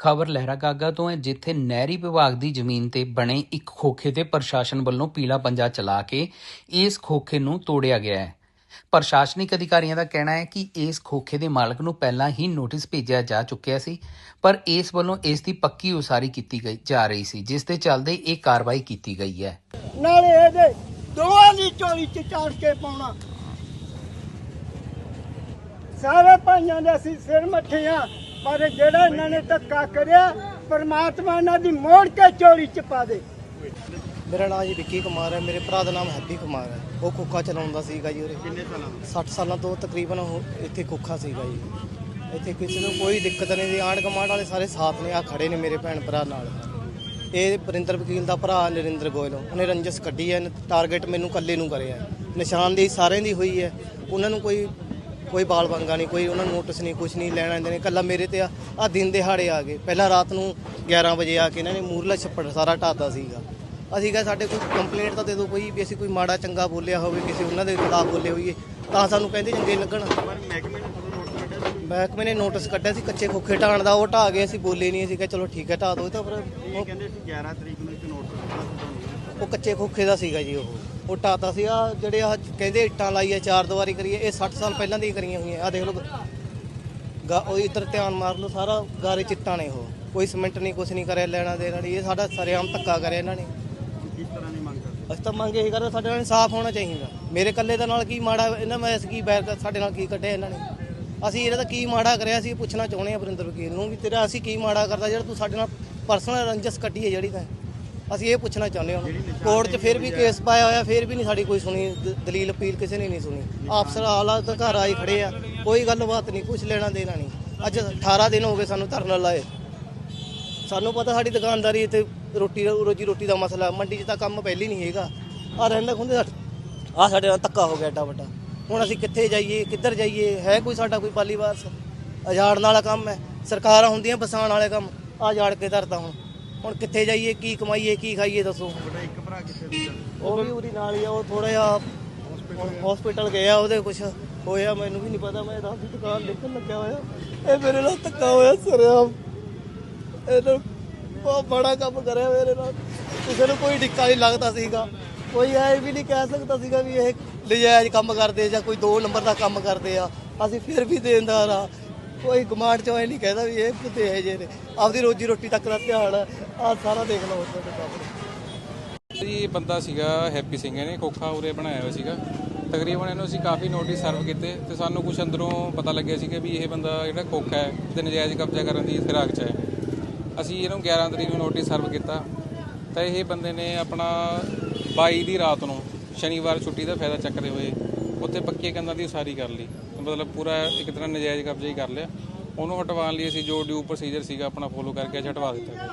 ਖਬਰ ਲਹਿਰਾਗਾਗਾ ਤੋਂ ਹੈ, ਜਿੱਥੇ ਨਹਿਰੀ ਵਿਭਾਗ ਦੀ ਜ਼ਮੀਨ ਤੇ ਬਣੇ ਇੱਕ ਖੋਖੇ ਤੇ ਪ੍ਰਸ਼ਾਸਨ ਵੱਲੋਂ ਪੀਲਾ ਪੰਜਾ ਚਲਾ ਕੇ ਇਸ ਖੋਖੇ ਨੂੰ ਤੋੜਿਆ ਗਿਆ ਹੈ। ਪ੍ਰਸ਼ਾਸਨਿਕ ਅਧਿਕਾਰੀਆਂ ਦਾ ਕਹਿਣਾ ਹੈ ਕਿ ਇਸ ਖੋਖੇ ਦੇ ਮਾਲਕ ਨੂੰ ਪਹਿਲਾਂ ਹੀ ਨੋਟਿਸ ਭੇਜਿਆ ਜਾ ਚੁੱਕਿਆ ਸੀ, ਪਰ ਇਸ ਵੱਲੋਂ ਇਸ ਦੀ ਪੱਕੀ ਉਸਾਰੀ ਕੀਤੀ ਗਈ, ਜਾ ਰਹੀ ਸੀ, ਜਿਸ ਦੇ ਚੱਲਦੇ ਇਹ ਕਾਰਵਾਈ ਕੀਤੀ ਗਈ ਹੈ। ਨਾਲੇ ਇਹਦੇ ਦੋਵਾਂ ਦੀ ਚੋਰੀ ਚ ਚਾੜ ਕੇ ਪਾਉਣਾ। ਸਾਰੇ ਭਾਈਆਂ ਦੇ ਅਸੀਂ ਸਿਰ ਮੱਠੇ ਆ। ਪਰ ਜਿਹੜਾ ਇਹਨਾਂ ਨੇ ਧੱਕਾ ਕਰਿਆ ਪਰਮਾਤਮਾ ਇਹਨਾਂ ਦੀ ਮੋੜ ਕੇ ਚੋਰੀ ਚ ਪਾ ਦੇ। ਮੇਰਾ ਨਾਮ ਜੀ ਵਿੱਕੀ ਕੁਮਾਰ ਹੈ। ਮੇਰੇ ਭਰਾ ਦਾ ਨਾਮ ਹੈਪੀ ਕੁਮਾਰ ਹੈ। ਉਹ ਕੋਖਾ ਚਲਾਉਂਦਾ ਸੀਗਾ ਜੀ ਉਰੇ। ਕਿੰਨੇ ਸਾਲਾਂ 60 ਸਾਲਾਂ ਤੋਂ ਤਕਰੀਬਨ ਉਹ ਇੱਥੇ ਕੋਖਾ ਸੀਗਾ ਜੀ। ਇੱਥੇ ਕਿਸੇ ਨੂੰ ਕੋਈ ਦਿੱਕਤ ਨਹੀਂ ਦੀ ਆਂਢ ਗੁਆਂਢ ਵਾਲੇ ਸਾਰੇ ਸਾਥ ਨੇ ਆ ਖੜੇ ਨੇ ਮੇਰੇ ਭੈਣ ਭਰਾ ਨਾਲ। ਇਹ ਵਰਿੰਦਰ ਵਕੀਲ ਦਾ ਭਰਾ ਨਰਿੰਦਰ ਗੋਇਲ ਉਹਨੇ ਰੰਜਸ ਕੱਢੀ ਹੈ। ਟਾਰਗੇਟ ਮੈਨੂੰ ਇਕੱਲੇ ਨੂੰ ਕਰਿਆ। ਨਿਸ਼ਾਨਦੇਹੀ ਸਾਰਿਆਂ ਦੀ ਹੋਈ ਹੈ। ਉਹਨਾਂ ਨੂੰ ਕੋਈ ਕੋਈ ਬਾਲ ਬੰਗਾ ਨਹੀਂ ਕੋਈ ਉਹਨਾਂ ਨੂੰ ਨੋਟਿਸ ਨਹੀਂ ਕੁਝ ਨਹੀਂ ਲੈਣਾ ਦੇਣਾ ਕੱਲਾ ਮੇਰੇ ਤੇ ਆ। ਆ ਦਿਨ ਦਿਹਾੜੇ ਆ ਗਏ। ਪਹਿਲਾਂ ਰਾਤ ਨੂੰ 11 ਵਜੇ ਆ ਕੇ ਇਹਨਾਂ ਨੇ ਮੂਰਲਾ ਛੱਪੜ ਸਾਰਾ ਢਾਤਾ ਸੀਗਾ। ਅਸੀਂ ਕਿਹਾ ਸਾਡੇ ਕੋਈ ਕੰਪਲੇਂਟ ਤਾਂ ਦੇ ਦਿਓ ਕੋਈ ਵੀ ਅਸੀਂ ਕੋਈ ਮਾੜਾ ਚੰਗਾ ਬੋਲਿਆ ਹੋਵੇ ਕਿਸੇ ਉਹਨਾਂ ਦੇ ਖਿਲਾਫ ਬੋਲੇ ਹੋਈਏ ਤਾਂ ਸਾਨੂੰ ਕਹਿੰਦੇ ਚੰਗੇ ਲੱਗਣ। ਮਹਿਕਮੇ ਨੇ ਨੋਟਿਸ ਕੱਢਿਆ ਸੀ ਕੱਚੇ ਖੋਖੇ ਢਾਣ ਦਾ ਉਹ ਢਾ ਗਏ ਅਸੀਂ ਬੋਲੇ ਨਹੀਂ ਅਸੀਂ ਕਿਹਾ ਚਲੋ ਠੀਕ ਹੈ ਢਾ ਦਿਓ ਤਾਂ ਫਿਰ ਉਹ- ਕਹਿੰਦੇ ਸੀ 11 ਤਰੀਕ ਨੂੰ ਇੱਕ ਨੋਟਿਸ ਉਹ ਕੱਚੇ ਖੋਖੇ ਦਾ ਸੀਗਾ ਜੀ ਉਹ। ਉਹ ਢਾਤਾ ਸੀ ਆ ਜਿਹੜੇ ਆ ਕਹਿੰਦੇ ਇੱਟਾਂ ਲਾਈ ਆ ਚਾਰ ਦੀਵਾਰੀ ਕਰੀਏ ਇਹ 60 ਸਾਲ ਪਹਿਲਾਂ ਦੀ ਕਰੀਆਂ ਹੋਈਆਂ ਆ ਦੇਖ ਲਓ। ਗਾ ਉਹ ਇੱਧਰ ਧਿਆਨ ਮਾਰ ਲਓ ਸਾਰਾ ਗਾਰੇ ਚਿੱਟਾਂ ਨੇ ਉਹ। ਕੋਈ ਸਿਮੈਂਟ ਨਹੀਂ ਕੁਛ ਨਹੀਂ ਕਰਿਆ ਲੈਣਾ ਦੇਣਾ ਨਹੀਂ ਇਹ ਸਾਡਾ ਸਰੇਆਮ ਧੱਕਾ ਕਰਿਆ ਇਹਨਾਂ ਨੇ। ਕਿਸ ਤਰ੍ਹਾਂ ਦੀ ਮੰਗ ਕਰਦੇ? ਅਸੀਂ ਤਾਂ ਮੰਗ ਇਹੀ ਕਰਦੇ ਸਾਡੇ ਨਾਲ ਇਨਸਾਫ ਹੋਣਾ ਚਾਹੀਦਾ। ਮੇਰੇ ਕੱਲੇ ਦਾ ਨਾਲ ਕੀ ਮਾੜਾ ਇਹਨਾਂ ਮੈਂ ਕੀ ਬੈਰ ਸਾਡੇ ਨਾਲ ਕੀ ਕੱਢਿਆ ਇਹਨਾਂ ਨੇ? ਅਸੀਂ ਇਹਦਾ ਕੀ ਮਾੜਾ ਕਰਿਆ ਅਸੀਂ ਪੁੱਛਣਾ ਚਾਹੁੰਦੇ ਆ ਵਰਿੰਦਰ ਵਕੀਲ ਨੂੰ ਵੀ ਤੇਰਾ ਅਸੀਂ ਕੀ ਮਾੜਾ ਕਰਦਾ ਜਿਹੜਾ ਤੂੰ ਸਾਡੇ ਨਾਲ ਪਰਸਨਲ ਰੰਜਸ ਕੱਢੀ ਹੈ ਜਿਹੜੀ ਤਾਂ। ਅਸੀਂ ਇਹ ਪੁੱਛਣਾ ਚਾਹੁੰਦੇ ਹਾਂ ਕੋਰਟ 'ਚ ਫਿਰ ਵੀ ਕੇਸ ਪਾਇਆ ਹੋਇਆ, ਫਿਰ ਵੀ ਨਹੀਂ ਸਾਡੀ ਕੋਈ ਸੁਣੀ, ਦ- ਦਲੀਲ, ਅਪੀਲ ਕਿਸੇ ਨੇ ਨਹੀਂ ਸੁਣੀ। ਅਫਸਰ ਆਲਾ ਤਾਂ ਘਰ ਆਈ ਖੜੇ ਆ, ਕੋਈ ਗੱਲਬਾਤ ਨਹੀਂ ਕੁਝ ਲੈਣਾ ਦੇਣਾ ਨਹੀਂ। ਅੱਜ 18 ਦਿਨ ਹੋ ਗਏ ਸਾਨੂੰ ਧਰਨਾ ਲਾਏ। ਸਾਨੂੰ ਪਤਾ ਸਾਡੀ ਦੁਕਾਨਦਾਰੀ ਇੱਥੇ ਰੋਟੀ, ਰੋਜੀ ਰੋਟੀ ਦਾ ਮਸਲਾ, ਮੰਡੀ 'ਚ ਤਾਂ ਕੰਮ ਪਹਿਲੀ ਨਹੀਂ ਹੈਗਾ। ਆ ਰਹਿੰਦਾ ਖੁੰਦੇ ਆ ਸਾਡੇ ਨਾਲ ਧੱਕਾ ਹੋ ਗਿਆ ਏਡਾ ਵੱਡਾ। ਹੁਣ ਅਸੀਂ ਕਿੱਥੇ ਜਾਈਏ, ਕਿੱਧਰ ਜਾਈਏ? ਹੈ ਕੋਈ ਸਾਡਾ ਕੋਈ ਪਾਲੀ ਵਾਰਸ? ਅਜਾੜਨ ਵਾਲਾ ਕੰਮ ਹੈ। ਸਰਕਾਰਾਂ ਹੁੰਦੀਆਂ ਬਸਾਉਣ ਵਾਲੇ ਕੰਮ। ਆ ਜਾੜ ਕੇ ਧਰਦਾ ਹੁਣ। ਹੁਣ ਕਿੱਥੇ ਜਾਈਏ, ਕੀ ਕਮਾਈਏ, ਕੀ ਖਾਈਏ ਦੱਸੋ। ਤੁਹਾਡਾ ਇੱਕ ਭਰਾ ਕਿੱਥੇ ਦੂਜਾ ਉਹ ਵੀ ਉਹਦੀ ਨਾਲ ਹੀ ਆ, ਉਹ ਥੋੜਾ ਜਿਹਾ ਹਸਪੀਟਲ ਗਿਆ ਉਹਦੇ ਕੁਝ ਹੋਇਆ, ਮੈਨੂੰ ਵੀ ਨਹੀਂ ਪਤਾ, ਮੈਂ ਰਾਤ ਦੀ ਦੁਕਾਨ ਦੇਖਣ ਲੱਗਿਆ ਹੋਇਆ। ਇਹ ਮੇਰੇ ਨਾਲ ਧੱਕਾ ਹੋਇਆ, ਸਰਿਆਮ। ਇਹਨੂੰ ਬਹੁਤ ਬੜਾ ਕੰਮ ਕਰਿਆ ਮੇਰੇ ਨਾਲ। ਕਿਸੇ ਨੂੰ ਕੋਈ ਡਿੱਕਾ ਨਹੀਂ ਲੱਗਦਾ ਸੀਗਾ। ਕੋਈ ਐ ਵੀ ਨਹੀਂ ਕਹਿ ਸਕਦਾ ਸੀਗਾ ਵੀ ਇਹ ਨਜਾਇਜ਼ ਕੰਮ ਕਰਦੇ ਜਾਂ ਕੋਈ ਦੋ ਨੰਬਰ ਦਾ ਕੰਮ ਕਰਦੇ ਆ। ਅਸੀਂ ਫਿਰ ਵੀ ਦੇਣਦਾਰ ਆ। ਕੋਈ ਗਮਾਂਡ ਚੋਂ ਇਹ ਨਹੀਂ ਕਹਿੰਦਾ ਵੀ ਇਹ ਕਿਤੇ ਹੈ ਜੇ ਨੇ। ਆਪਦੀ ਰੋਜੀ ਰੋਟੀ ਤੱਕ ਦਾ ਧਿਆਨ ਆ ਸਾਰਾ ਦੇਖ ਲਓ ਤੁਹਾਡੇ ਸਾਹਮਣੇ ਜੀ, ਬੰਦਾ ਸੀਗਾ, ਹੈਪੀ ਸਿੰਘ ਨੇ ਕੋਖਾ ਉਰੇ ਬਣਾਇਆ ਹੋਇਆ ਸੀਗਾ। ਤਕਰੀਬਨ ਇਹਨੂੰ ਅਸੀਂ ਕਾਫੀ ਨੋਟਿਸ ਸਰਵ ਕੀਤੇ ਤੇ ਸਾਨੂੰ ਕੁਝ ਅੰਦਰੋਂ ਪਤਾ ਲੱਗਿਆ ਸੀਗਾ ਵੀ ਇਹ ਬੰਦਾ ਜਿਹੜਾ ਕੋਖਾ ਹੈ ਤੇ ਨਜਾਇਜ਼ ਕਬਜ਼ਾ ਕਰਨ ਦੀ ਫਿਰਾਕ 'ਚ ਹੈ। ਅਸੀਂ ਇਹਨੂੰ 11 ਤਰੀਕ ਨੂੰ ਨੋਟਿਸ ਸਰਵ ਕੀਤਾ। ਤਾਂ ਇਹ ਬੰਦੇ ਨੇ ਆਪਣਾ 22 ਦੀ ਰਾਤ ਨੂੰ, ਸ਼ਨੀਵਾਰ ਛੁੱਟੀ ਦਾ ਫਾਇਦਾ ਚੱਕਦੇ ਹੋਏ ਉੱਥੇ ਪੱਕੇ ਕੰਧਾਂ ਦੀ ਉਸਾਰੀ ਕਰ ਲਈ। ਮਤਲਬ ਪੂਰਾ ਇੱਕ ਤਰ੍ਹਾਂ ਨਜਾਇਜ਼ ਕਬਜ਼ਾ ਹੀ ਕਰ ਲਿਆ। ਉਹਨੂੰ ਹਟਵਾਉਣ ਲਈ ਅਸੀਂ ਜੋ ਡਿਊ ਪ੍ਰੋਸੀਜਰ ਸੀਗਾ ਆਪਣਾ ਫੋਲੋ ਕਰਕੇ ਅੱਜ ਹਟਵਾ ਦਿੱਤਾ।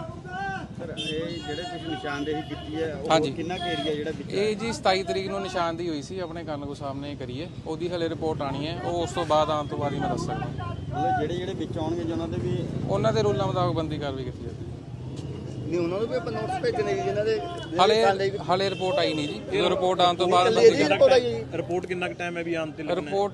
ਸਰ ਇਹ ਜਿਹੜੇ ਤੁਸੀਂ ਨਿਸ਼ਾਨਦੇਹੀ ਕੀਤੀ ਹੈ ਉਹ। ਕਿੰਨਾ ਕੁ ਏਰੀਆ ਜਿਹੜਾ ਵਿੱਚ ਇਹ ਜੀ 27 ਤਰੀਕ ਨੂੰ ਨਿਸ਼ਾਨਦੀ ਹੋਈ ਸੀ ਆਪਣੇ ਕੰਨ ਕੋ ਸਾਹਮਣੇ ਕਰੀਏ ਉਹਦੀ ਹਲੇ ਰਿਪੋਰਟ ਆਣੀ ਹੈ। ਉਹ ਉਸ ਤੋਂ ਬਾਅਦ ਆਉਣ ਤੋਂ ਬਾਅਦ ਹੀ ਮੈਂ ਦੱਸ ਸਕਦਾ ਮਤਲਬ ਜਿਹੜੇ ਜਿਹੜੇ ਵਿੱਚ ਆਉਣਗੇ ਉਹਨਾਂ ਦੇ ਵੀ ਉਹਨਾਂ ਦੇ ਰੂਲਾਂ ਮੁਤਾਬਕ ਬੰਦੀ ਕਾਰਵਾਈ ਕੀਤੀ ਜਾਵੇ ਨਹੀਂ ਉਹਨਾਂ ਨੂੰ ਵੀ ਆਪਾਂ ਨੋਟਿਸ ਭੇਜਣੇ ਜੀ ਜਿਨ੍ਹਾਂ ਦੇ ਹਲੇ ਹਲੇ ਰਿਪੋਰਟ ਆਈ ਨਹੀਂ ਜੀ। ਜਦੋਂ ਰਿਪੋਰਟ ਆਉਣ ਤੋਂ ਬਾਅਦ ਬੰਦੀ ਕਾਰਵਾਈ ਰਿਪੋਰਟ ਆਈ ਹੈ ਜੀ। ਰਿਪੋਰਟ ਕਿੰਨਾ ਕੁ ਟਾਈਮ ਹੈ ਵੀ ਆਉਣ ਤੇ ਲੱਗਣਾ ਰਿਪੋਰਟ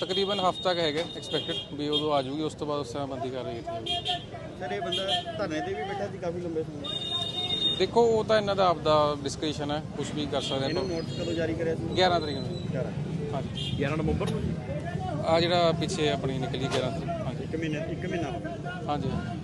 ਤਕਰੀਬਨ ਹਫਤਾ ਕ ਹੈਗਾ ਐਕਸਪੈਕਟਡ ਵੀ ਉਦੋਂ ਆ ਜਾਊਗੀ ਉਸ ਤੋਂ ਬਾਅਦ ਉਸ ਤਰ੍ਹਾਂ ਬੰਦੀ ਕਾਰਵਾਈ ਕੀਤੀ ਜਾਵੇਗੀ ਸਰ ਇਹ ਬੰਦਾ ਧਰਨੇ ਤੇ ਵੀ ਬੈਠਾ ਸੀ ਕਾਫੀ ਲੰਬੇ ਸਮੇਂ ਦੇਖੋ ਉਹ ਤਾਂ ਇਹਨਾਂ ਦਾ ਆਪਦਾ ਡਿਸਕ੍ਰਿਪਸ਼ਨ ਹੈ ਕੁਝ ਵੀ ਕਰ ਸਕਦੇ ਇਹਨੂੰ ਆਪਾਂ। ਨੋਟਿਸ ਕਦੋਂ ਜਾਰੀ ਕਰਿਆ ਸੀ? 11 ਤਰੀਕ ਨੂੰ। ਜੀ। 11 ਹਾਂਜੀ। 11 ਨਵੰਬਰ ਨੂੰ ਆ ਜਿਹੜਾ ਪਿੱਛੇ ਆਪਣੀ ਨਿਕਲੀ 11 ਤਰੀਕ ਹਾਂਜੀ। ਇੱਕ ਮਹੀਨੇ ਇੱਕ ਮਹੀਨਾ ਹੋ ਗਿਆ। ਹਾਂਜੀ ਹਾਂਜੀ।